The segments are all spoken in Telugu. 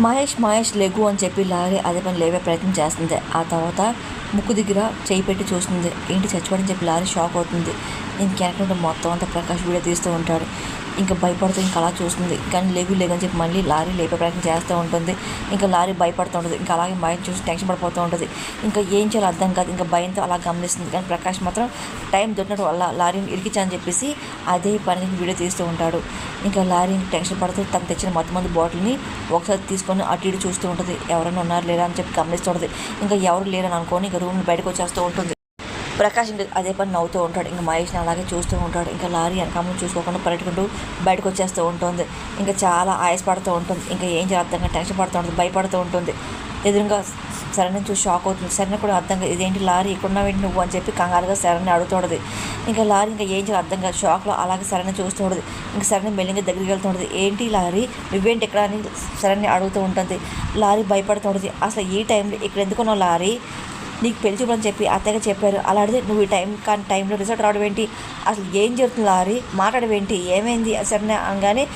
మహేష్ మహేష్ లెగు అని చెప్పి లారీ అదే పని లేవే ప్రయత్నం చేస్తుంది. ఆ తర్వాత ముక్కు దగ్గర చేయి పెట్టి చూస్తుంది. ఏంటి చచ్చిపోవడం చెప్పి లారీ షాక్ అవుతుంది. ఇంకెనకుండా మొత్తం అంతా ప్రకాష్ వీడియో తీస్తూ ఉంటాడు. ఇంకా భయపడుతూ ఇంకా అలా చూస్తుంది. కానీ లేవు లేదని చెప్పి మళ్ళీ లారీ లేపే ప్రయత్నం చేస్తూ ఉంటుంది. ఇంకా లారీ భయపడుతూ ఉంటుంది. ఇంకా అలాగే భయం చూసి టెన్షన్ పడిపోతూ ఉంటుంది. ఇంకా ఏం చేయాలో అర్థం కాదు. ఇంకా భయంతో అలా గమనిస్తుంది. కానీ ప్రకాష్ మాత్రం టైం దొరికినట్టు వల్ల లారీని ఇరికించని చెప్పేసి అదే పని వీడియో తీస్తూ ఉంటాడు. ఇంకా లారీ టెన్షన్ పడుతూ తను తెచ్చిన మొత్తం మంది బాటిల్ని ఒకసారి తీసుకొని అటు ఇటు చూస్తూ ఉంటుంది. ఎవరైనా ఉన్నారు లేరా అని చెప్పి గమనిస్తూ ఉంటుంది. ఇంకా ఎవరు లేరని అనుకొని ఇంకా రూమ్ బయటకు వచ్చేస్తూ ఉంటుంది. ప్రకాష్ ఇంకా అదే పని నవ్వుతూ ఉంటాడు. ఇంకా మహేష్ని అలాగే చూస్తూ ఉంటాడు. ఇంకా లారీ వెనకాల చూసుకోకుండా పరిగెట్టుకుంటూ బయటకు వచ్చేస్తూ ఉంటుంది. ఇంకా చాలా ఆయాసపడుతూ ఉంటుంది. ఇంకా ఏం చేయాలి అర్థంగా టెన్షన్ పడుతూ ఉంటుంది. భయపడుతూ ఉంటుంది. ఎదురుగా సరైన చూసి షాక్ అవుతుంది. సరైన కూడా అర్థంగా ఇదేంటి లారీ? ఇక్కడ నువ్వు? అని చెప్పి కంగారుగా సరైన అడుగుతుండదు ఇంకా లారీ ఇంకా ఏం చేయాలి అర్థంగా షాక్లో అలాగే సరైన చూస్తూ ఇంకా సరైన మెల్లిగా దగ్గరికి వెళ్తూ ఏంటి లారీ? నువ్వేంటి ఇక్కడ? అని సరైన అడుగుతూ ఉంటుంది. లారీ భయపడుతుంటుంది అసలు ఈ టైంలో ఇక్కడ ఎందుకున్నావు లారీ? నీకు పెళ్ళి చూపని చెప్పి అత్తగా చెప్పారు. అలా అడిగితే నువ్వు ఈ టైం కానీ టైంలో రిజల్ట్ రావడం ఏంటి? అసలు ఏం జరుగుతుంది లారీ? మాట్లాడవేంటి ఏమైంది? సరే అనగానే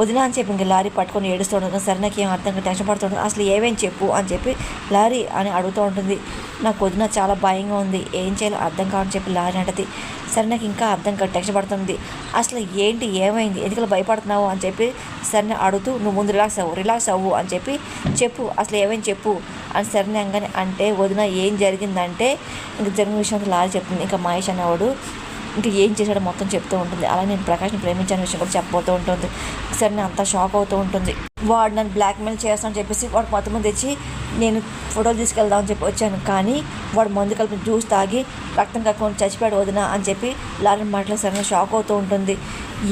వదిన అని చెప్పి ఇంక లారీ పట్టుకొని ఏడుస్తుండగా సరే నాకు ఏం అర్థం టెన్షన్ పడుతుంటుంది అసలు ఏమేం చెప్పు అని చెప్పి లారీ అని అడుగుతూ ఉంటుంది. నాకు వదిన చాలా భయంగా ఉంది. ఏం చేయాలో అర్థం కావని చెప్పి లారీ అంటది. సరే నాకు ఇంకా అర్థం కాదు టెన్షన్ పడుతుంది. అసలు ఏంటి ఏమైంది ఎందుకు భయపడుతున్నావు అని చెప్పి సరే అడుగుతూ నువ్వు ముందు రిలాక్స్ అవ్వు రిలాక్స్ అవ్వు అని చెప్పి చెప్పు అసలు ఏమైంది చెప్పు అని సరే అంగానే అంటే వదిన ఏం జరిగిందంటే ఇంక జరిగిన విషయం లారీ చెప్తుంది. ఇంకా మహేష్ అనేవాడు ఇంకా ఏం చేశాడో మొత్తం చెప్తూ ఉంటుంది. అలా నేను ప్రకాష్ని ప్రేమించిన విషయం కూడా చెప్పబోతూ ఉంటుంది. సరే నేను అంతా షాక్ అవుతూ ఉంటుంది. వాడు నన్ను బ్లాక్మెయిల్ చేస్తానని చెప్పేసి వాడు మొత్తం మంది తెచ్చి నేను ఫోటోలు తీసుకెళ్దామని చెప్పి వచ్చాను. కానీ వాడు మందు కలిపి జ్యూస్ తాగి రక్తం కక్కుని చచ్చిపోయాడు వదిన అని చెప్పి లారీ మాటలు సరైన షాక్ అవుతూ ఉంటుంది.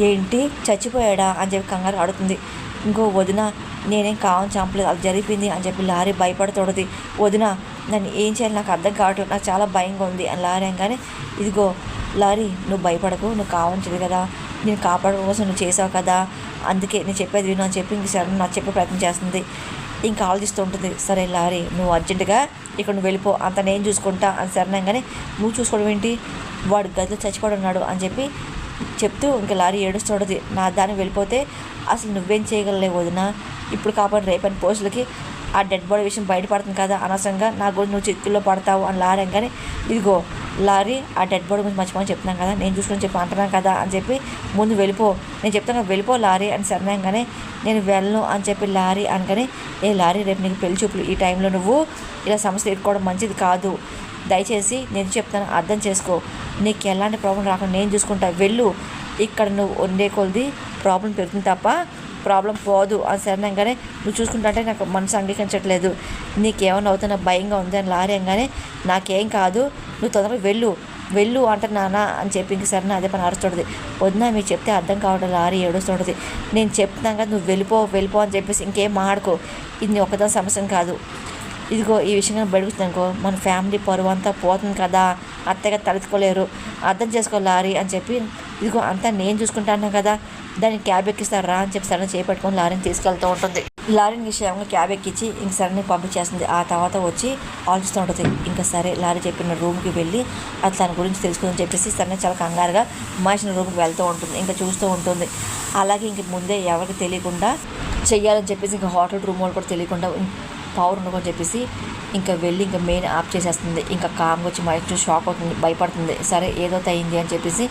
ఏంటి? చచ్చిపోయాడా? అని చెప్పి కంగారు ఆడుతుంది. ఇంకో వదిన నేనేం కావాలని చంపలేదు. అది జరిపింది అని చెప్పి లారీ భయపడుతుంది వదిన నన్ను ఏం చేయాలి? నాకు అర్థం కావట్లేదు. నాకు చాలా భయంగా ఉంది. అని లారీ అనగానే ఇదిగో లారీ నువ్వు భయపడకు. నువ్వు కావాల్సింది కదా నేను కాపాడడం కోసం నువ్వు చేసావు కదా. అందుకే నేను చెప్పేది విను అని చెప్పి ఇంక సరే నాకు చెప్పే ప్రయత్నం చేస్తుంది. ఇంకా ఆలోచిస్తూ ఉంటుంది సరే లారీ నువ్వు అర్జెంటుగా ఇక్కడ నువ్వు వెళ్ళిపో. అంత నేను చూసుకుంటా అని సరేనంగానే నువ్వు చూసుకోవడం ఏంటి? వాడు గదిలో చచ్చిపోడున్నాడు అని చెప్పి చెప్తూ ఇంకా లారీ ఏడుస్తుంటుంది నా దాన్ని వెళ్ళిపోతే అసలు నువ్వేం చేయగలలే వదిన? ఇప్పుడు కాపాడు రేపని పోస్టులకి ఆ డెడ్ బాడీ విషయం బయటపడుతుంది కదా అనవసరంగా. నా గురించి నువ్వు చిక్కుల్లో పడతావు అని లారీ కానీ ఇదిగో లారీ ఆ డెడ్ బాడీ గురించి మర్చిపోని చెప్తున్నాను కదా. నేను చూసుకొని చెప్పి అంటున్నాను కదా అని చెప్పి ముందు వెళ్ళిపో. నేను చెప్తాను వెళ్ళిపో లారీ అని సరినాగానే నేను వెళ్ళను అని చెప్పి లారీ అనగానే ఏ లారీ రేపు నీకు పెళ్ళి చూపులు ఈ టైంలో నువ్వు ఇలా సమస్య ఎదుర్కోవడం మంచిది కాదు. దయచేసి నేను చెప్తాను అర్థం చేసుకో. నీకు ఎలాంటి ప్రాబ్లం రాకుండా నేను చూసుకుంటా. వెళ్ళు. ఇక్కడ నువ్వు వండే కొలది ప్రాబ్లం పెరుగుతుంది తప్ప ప్రాబ్లం పోదు. అని సరణంగానే నువ్వు చూసుకుంటుంటే నాకు మనసు అంగీకరించట్లేదు. నీకేమైనా అవుతున్నా భయంగా ఉంది అని లారీ అనగానే నాకేం కాదు. నువ్వు తొందరగా వెళ్ళు. వెళ్ళు అంటున్నానా అని చెప్పి ఇంక సరే అదే పని అరుస్తుంటుంది. వదినా మీరు చెప్తే అర్థం కావడం లారీ ఏడుస్తుంటుంది. నేను చెప్తాను కదా నువ్వు వెళ్ళిపో వెళ్ళిపో అని చెప్పేసి ఇంకేం మాడుకో ఇది నీ ఒకదా సమస్య కాదు. ఇదిగో ఈ విషయంగా బడుగుతుందనుకో మన ఫ్యామిలీ పరువు అంతా పోతుంది కదా. అత్తగా తలెత్తుకోలేరు. అర్థం చేసుకో లారీ అని చెప్పి ఇదిగో అంతా నేను చూసుకుంటాను కదా. దాన్ని క్యాబ్ ఎక్కిస్తారా అని చెప్పి సరే చేపట్టుకొని లారీని తీసుకెళ్తూ ఉంటుంది. లారీని విషయంగా క్యాబ్ ఎక్కించి ఇంక సరే పంపించేస్తుంది. ఆ తర్వాత వచ్చి ఆలోచిస్తూ ఉంటుంది. ఇంకా సరే లారీ చెప్పిన రూమ్కి వెళ్ళి అది తన గురించి తెలుసుకుందని చెప్పేసి సరే చాలా కంగారుగా మహేష్ని రూమ్కి వెళ్తూ ఉంటుంది. ఇంకా చూస్తూ ఉంటుంది. అలాగే ఇంక ముందే ఎవరికి తెలియకుండా చెయ్యాలని చెప్పేసి ఇంకా హోటల్ రూమ్ వాళ్ళు కూడా తెలియకుండా పవర్ ఉండకని చెప్పేసి ఇంకా వెళ్ళి ఇంకా మెయిన్ ఆఫ్ చేసేస్తుంది. ఇంకా కామ్గా వచ్చి మహేష్ షాక్ అవుతుంది భయపడుతుంది. సరే ఏదో తయింది అని చెప్పేసి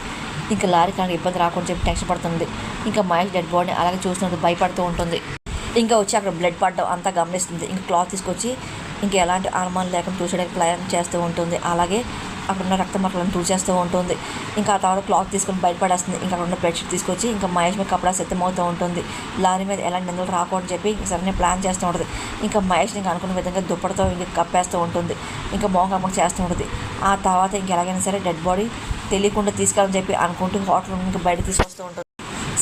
ఇంకా లారీకి కానీ ఇబ్బంది రాకుండా చెప్పి టెన్షన్ పడుతుంది. ఇంకా మహేష్ డెడ్ బాడీని అలాగే చూస్తుంటుంది భయపడుతూ ఉంటుంది. ఇంకా వచ్చి అక్కడ బ్లడ్ పడడం అంతా గమనిస్తుంది. ఇంకా క్లాత్ తీసుకొచ్చి ఇంకా ఎలాంటి అనుమానం లేకుండా చూసేయడానికి ప్రయత్నం చేస్తూ ఉంటుంది. అలాగే అక్కడ ఉన్న రక్త మరకలను తూచేస్తూ ఉంటుంది. ఇంకా ఆ తర్వాత క్లాత్ తీసుకొని బయటపడేస్తుంది. ఇంకా అక్కడ ఉన్న బెడ్షీట్ తీసుకొచ్చి ఇంకా మహేష్ మీద కపడా సిద్ధమవుతూ ఉంటుంది. లారీ మీద ఎలాంటి నిందలు రాకూడదని చెప్పి సరైన ప్లాన్ చేస్తూ ఉంటుంది. ఇంకా మహేష్ ఇంకా అనుకున్న విధంగా దుప్పటితో ఇంకా కప్పేస్తూ ఉంటుంది. ఇంకా మోహం కమ్మకం చేస్తూ ఉంటుంది. ఆ తర్వాత ఇంకా ఎలాగైనా సరే డెడ్ బాడీ తెలియకుండా తీసుకెళ్ళని చెప్పి అనుకుంటూ హోటల్ ఇంకా బయట తీసుకొస్తూ ఉంటుంది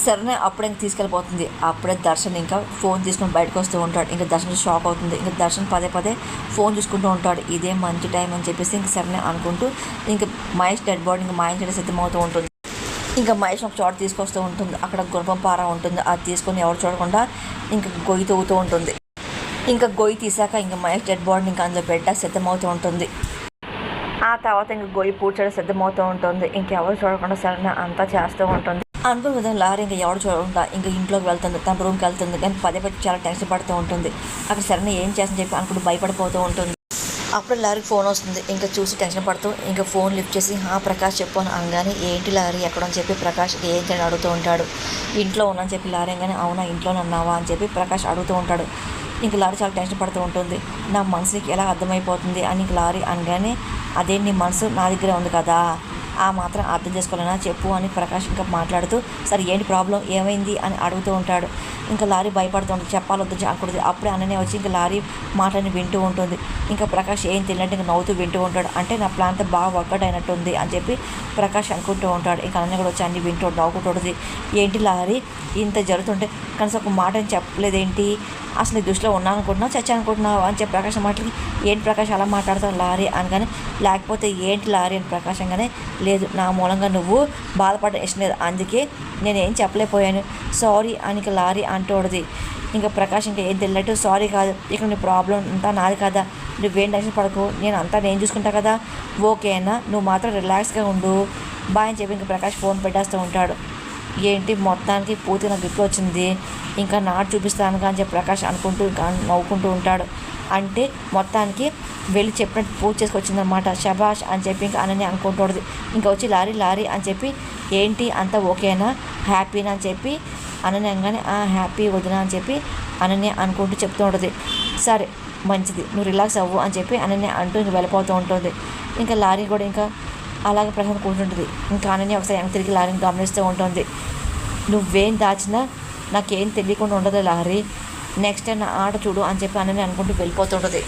సరేనే అప్పుడే ఇంక తీసుకెళ్ళిపోతుంది. అప్పుడే దర్శన్ ఇంకా ఫోన్ తీసుకొని బయటకు వస్తూ ఉంటాడు. ఇంకా దర్శన్ షాక్ అవుతుంది. ఇంకా దర్శన్ పదే పదే ఫోన్ చూసుకుంటూ ఉంటాడు. ఇదే మంచి టైం అని చెప్పేసి ఇంక సరేనే అనుకుంటూ ఇంకా మహేష్ డెడ్ బాడీ ఇంకా మాయం చేయడం సిద్ధమవుతూ ఉంటుంది. ఇంకా మహేష్ ఒక చోట తీసుకొస్తూ ఉంటుంది. అక్కడ గుణపం పార ఉంటుంది. అది తీసుకొని ఎవరు చూడకుండా ఇంకా గొయ్యి తవ్వుతూ ఉంటుంది. ఇంకా గొయ్యి తీసాక ఇంకా మహేష్ డెడ్ బాడీని ఇంకా అందులో పెట్ట సిద్ధమవుతూ ఉంటుంది. ఆ తర్వాత ఇంక గొయ్యి పూడ్చడం సిద్ధమవుతూ ఉంటుంది. ఇంకెవరు చూడకుండా సరైన అంతా చేస్తూ ఉంటుంది. అనుకున్న విధంగా లారీ ఇంకా ఎవరు చూడకుండా ఇంకా ఇంట్లోకి వెళ్తుంది తన రూమ్కి వెళ్తుంది. కానీ పదే పది చాలా టెన్షన్ పడుతూ ఉంటుంది. అక్కడ సరైన ఏం చేస్తుందని చెప్పి అనుకుంటూ భయపడిపోతూ ఉంటుంది. అప్పుడు లారీకి ఫోన్ వస్తుంది. ఇంకా చూసి టెన్షన్ పడుతూ ఇంకా ఫోన్ లిఫ్ట్ చేసి హా ప్రకాష్ చెప్పు అని అనగానే ఏంటి లారీ? ఎక్కడని చెప్పి ప్రకాష్ ఏంటి అని అడుగుతూ ఉంటాడు. ఇంట్లో ఉన్నా అని చెప్పి లారీ కానీ అవునా? ఇంట్లోనే ఉన్నావా? అని చెప్పి ప్రకాష్ అడుగుతూ ఉంటాడు. ఇంక లారీ చాలా టెన్షన్ పడుతూ ఉంటుంది. నా మనసుకి ఎలా అర్థమైపోతుంది అని ఇంక లారీ అనగానే అదే నీ మనసు నా దగ్గరే ఉంది కదా. ఆ మాత్రం అర్థం చేసుకోలేనా? చెప్పు అని ప్రకాష్ ఇంకా మాట్లాడుతూ సరే ఏంటి ప్రాబ్లం? ఏమైంది? అని అడుగుతూ ఉంటాడు. ఇంకా లారీ భయపడుతూ ఉంటుంది చెప్పాలొద్దు అనుకుంటుంది అప్పుడే అన్ననే వచ్చి ఇంకా లారీ మాటని వింటూ ఉంటుంది. ఇంకా ప్రకాష్ ఏం తెలియనట్టు ఇంకా నవ్వుతూ వింటూ ఉంటాడు. అంటే నా ప్లాన్ అంతా బాగా వర్కౌట్ అయినట్టుంది అని చెప్పి ప్రకాష్ అనుకుంటూ ఉంటాడు. ఇంకా అన్నయ్య కూడా వచ్చి అన్ని వింటూ నవ్వుకుంటుంది ఏంటి లారీ? ఇంత జరుగుతుంటే కనీసం ఒక మాటని చెప్పలేదేంటి? అసలు ఈ దృష్టిలో ఉన్నాను అనుకుంటున్నావు చచ్చా అనుకుంటున్నావు అని చెప్పి ప్రకాశం మాటలకి ఏంటి ప్రకాష్ అలా మాట్లాడతావు లారీ? అనగానే లేకపోతే ఏంటి లారీ? అని ప్రకాశంగానే లేదు నా మూలంగా నువ్వు బాధపడడం ఇష్టం లేదు అందుకే నేనేం చెప్పలేకపోయాను. సారీ అని లారీ అని అంటూడది ఇంకా ప్రకాష్ ఇంకా ఏం తెలియట్టు సారీ కాదు. ఇక నీ ప్రాబ్లం అంతా నాది కదా. నువ్వేం టెన్షన్ పడకు. నేను అంతా నేను చూసుకుంటా కదా. ఓకేనా నువ్వు మాత్రం రిలాక్స్గా ఉండు. బాయ్ అని చెప్పి ఇంకా ప్రకాష్ ఫోన్ పెట్టేస్తూ ఉంటాడు. ఏంటి? మొత్తానికి పూర్తి నాకు గిఫ్ట్ వచ్చింది ఇంకా నాటు చూపిస్తాను కానీ చెప్పి ప్రకాష్ అనుకుంటూ ఇంకా నవ్వుకుంటూ ఉంటాడు. అంటే మొత్తానికి వెళ్ళి చెప్పినట్టు పూజ చేసుకొచ్చిందనమాట శబాష్ అని చెప్పి ఇంకా అనని అనుకుంటుంది ఇంకా వచ్చి లారీ లారీ అని చెప్పి ఏంటి అంతా ఓకేనా? హ్యాపీనా అని చెప్పి అనని అనగానే ఆ హ్యాపీ వదిన అని చెప్పి అనని అనుకుంటూ చెప్తూ ఉంటుంది సరే మంచిది. నువ్వు రిలాక్స్ అవ్వు అని చెప్పి అనని అంటూ ఇంక వెళ్ళిపోతూ ఉంటుంది ఇంకా లారీ కూడా ఇంకా అలాగే ప్రశాంత్ కూర్చుంటుంది. ఇంకా అనని ఒకసారి వెనక తిరిగి లారీని గమనిస్తూ ఉంటుంది నువ్వేం దాచినా నాకేం తెలియకుండా ఉండదు లారీ. నెక్స్ట్ టైం నా ఆట చూడు అని చెప్పి అని అనుకుంటూ వెళ్ళిపోతుంటుంది.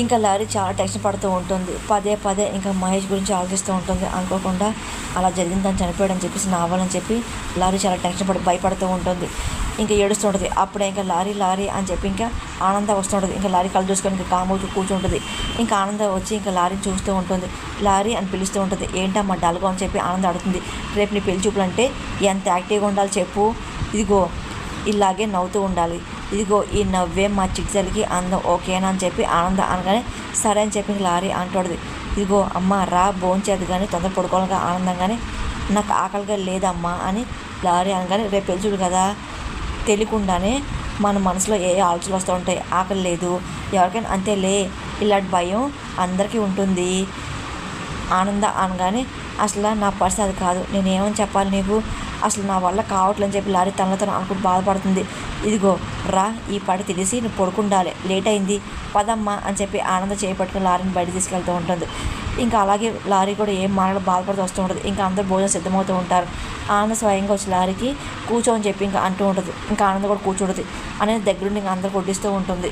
ఇంకా లారీ చాలా టెన్షన్ పడుతూ ఉంటుంది. పదే పదే ఇంకా మహేష్ గురించి ఆలోచిస్తూ ఉంటుంది. అనుకోకుండా అలా జరిగింది తను చనిపోయాడని చెప్పేసి నావాలని చెప్పి లారీ చాలా టెన్షన్ పడి భయపడుతూ ఉంటుంది. ఇంకా ఏడుస్తూ ఉంటుంది. అప్పుడే ఇంకా లారీ లారీ అని చెప్పి ఇంకా ఆనంద వస్తుంటుంది ఇంకా లారీ కళ్ళు చూసుకొని ఇంకా కాము కూర్చుంటుంది. ఇంకా ఆనంద వచ్చి ఇంకా లారీని చూస్తూ ఉంటుంది. లారీ అని పిలుస్తూ ఉంటుంది. ఏంటమ్మా డల్గా? అని చెప్పి ఆనంద అడుగుతుంది. రేపు నీ పెళ్ళి చూపులంటే ఎంత యాక్టివ్గా ఉండాలి చెప్పు. ఇదిగో ఇలాగే నవ్వుతూ ఉండాలి. ఇదిగో ఈ నవ్వే మా చిట్చలికి అందం ఓకేనా అని చెప్పి ఆనంద అనగానే సరే అని చెప్పి లారీ అంటోడది. ఇదిగో అమ్మ రా భోంచేది కానీ తొందర పడుకోవాలిగా ఆనందంగానే. నాకు ఆకలిగా లేదమ్మా అని లారీ అనగానే రేపు పెళ్ళి కదా తెలియకుండానే మన మనసులో ఏ ఆలోచనలు వస్తూ ఉంటాయి? ఆకలి లేదు. ఎవరికైనా అంతేలే ఇలాంటి భయం అందరికీ ఉంటుంది. ఆనంద అనగానే అసలు నా పరిస్థితి అది కాదు. నేను చెప్పాలి నీకు? అసలు నా వల్ల కావట్లేదని చెప్పి లారీ తనలో తను అనుకుంటూ బాధపడుతుంది. ఇదిగో రా ఈ పాటి తెలిసి నువ్వు పడుకుండాలి. లేట్ అయింది. పదమ్మా అని చెప్పి ఆనంద చేపట్టుకుని లారీని బయట తీసుకెళ్తూ ఉంటుంది. ఇంకా అలాగే లారీ కూడా ఏం మానడు బాధపడుతూ వస్తూ ఉంటుంది. ఇంకా అందరు భోజనం సిద్ధమవుతూ ఉంటారు. ఆనంద స్వయంగా వచ్చి లారీకి కూర్చోని చెప్పి ఇంకా అంటూ ఉంటుంది. ఇంకా ఆనంద కూడా కూర్చుంటుంది. అనేది దగ్గరుండి ఇంకా అందరు కొట్టిస్తూ ఉంటుంది.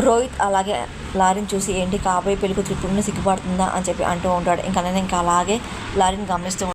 రోహిత్ అలాగే లారీని చూసి ఏంటి కాబోయే పెళ్ళి కూతురు ఇప్పుడు సిగ్గుపడుతుందా? అని చెప్పి అంటూ ఉంటాడు. ఇంకా నేను ఇంకా అలాగే లారీని గమనిస్తూ